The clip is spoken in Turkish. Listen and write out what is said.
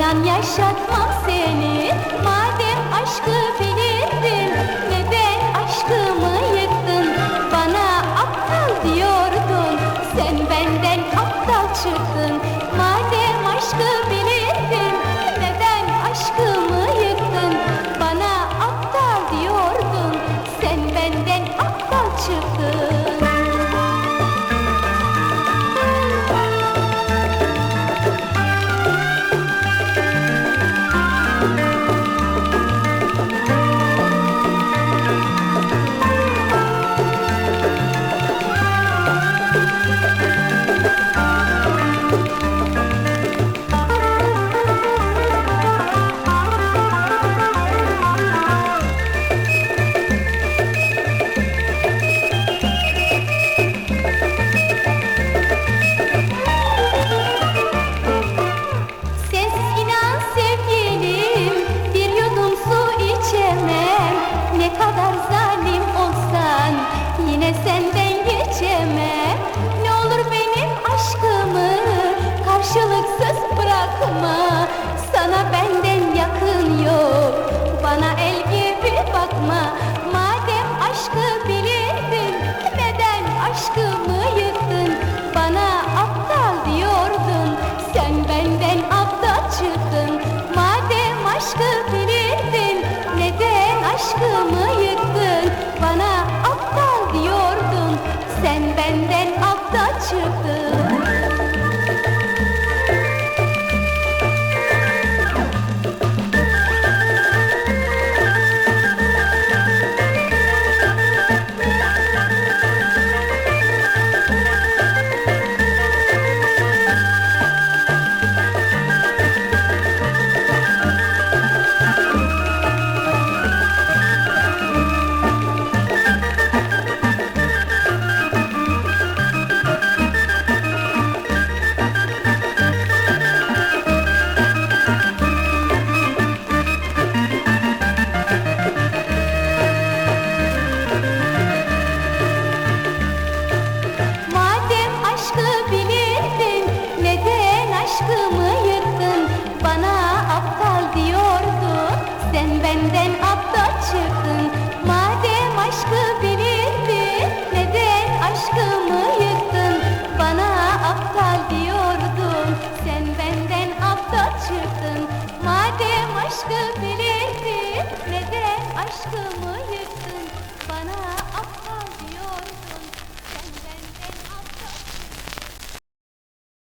inan yaşatmam seni. Madem aşkı bilirdin Neden aşkımı yıktın Bana aptal diyordun. Sen benden aptal çıktın. Madem aşkı bilirdin Neden aşkımı yıktın Bana aptal diyordun. Sen benden aptal çıktın kadar zalim olsan Yine senden aptal çıktın Madem aşkı bilirdin Neden aşkımı yıktın. Bana